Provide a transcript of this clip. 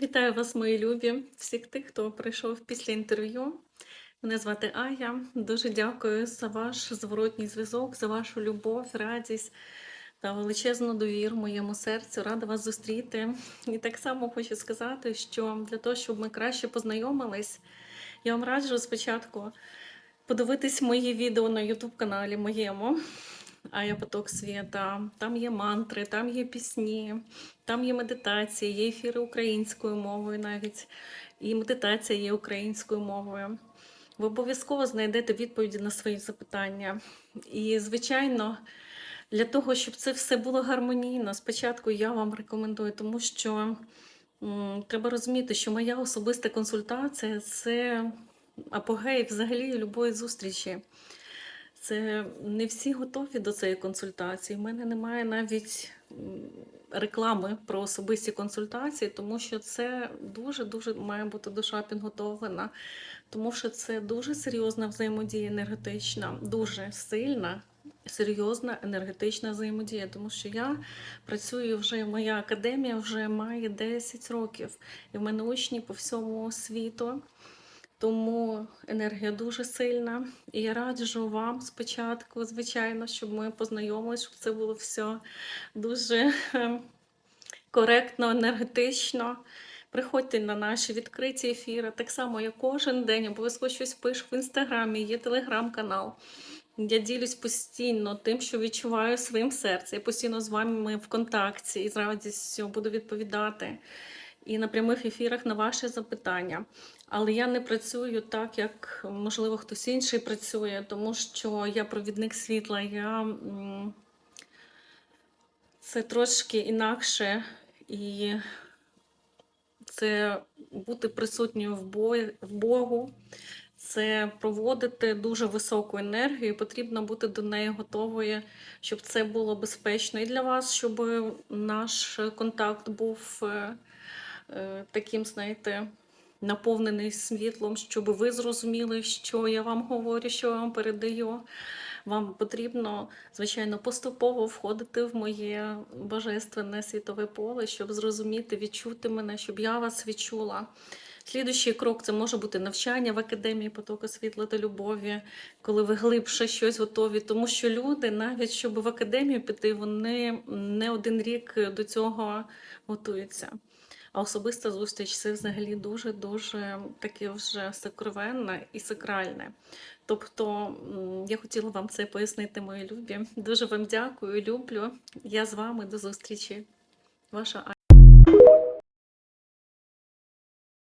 Вітаю вас, мої любі, всіх тих, хто прийшов після інтерв'ю. Мене звати Ая. Дуже дякую за ваш зворотній зв'язок, за вашу любов, радість та величезну довіру моєму серцю. Рада вас зустріти. І так само хочу сказати, що для того, щоб ми краще познайомились, я вам раджу спочатку подивитись мої відео на YouTube каналі моєму. Ая Поток Світа, там є мантри, там є пісні, там є медитації, є ефіри українською мовою навіть, і медитація є українською мовою. Ви обов'язково знайдете відповіді на свої запитання. І, звичайно, для того, щоб це все було гармонійно, спочатку я вам рекомендую, тому що м, треба розуміти, що моя особиста консультація це апогей взагалі любої зустрічі. Це не всі готові до цієї консультації. У мене немає навіть реклами про особисті консультації, тому що це дуже-дуже має бути душа підготовлена, тому що це дуже серйозна взаємодія енергетична, дуже сильна, серйозна енергетична взаємодія. Тому що я працюю вже, моя академія вже має 10 років, і в мене учні по всьому світу. Тому енергія дуже сильна. І я раджу вам спочатку, звичайно, щоб ми познайомилися, щоб це було все дуже ем, коректно, енергетично. Приходьте на наші відкриті ефіри. Так само я кожен день обов'язково щось пишу в інстаграмі, є телеграм-канал. Я ділюсь постійно тим, що відчуваю своїм серцем. Я постійно з вами в контакті і з радістю буду відповідати. І на прямих ефірах на ваші запитання. Але я не працюю так, як можливо хтось інший працює, тому що я провідник світла. Я це трошки інакше і це бути присутньою в бої- в Богу, це проводити дуже високу енергію. і Потрібно бути до неї готовою, щоб це було безпечно і для вас, щоб наш контакт був е, таким, знаєте, наповнений світлом, щоб ви зрозуміли, що я вам говорю, що я вам передаю. Вам потрібно, звичайно, поступово входити в моє божественне світове поле, щоб зрозуміти, відчути мене, щоб я вас відчула. Слідуючий крок це може бути навчання в академії потоку світла та любові, коли ви глибше щось готові. Тому що люди, навіть щоб в академію піти, вони не один рік до цього готуються. А особиста зустріч це взагалі дуже-дуже таке вже сокровенне і сакральне. Тобто я хотіла вам це пояснити, мої любі. Дуже вам дякую, люблю. Я з вами до зустрічі. Ваша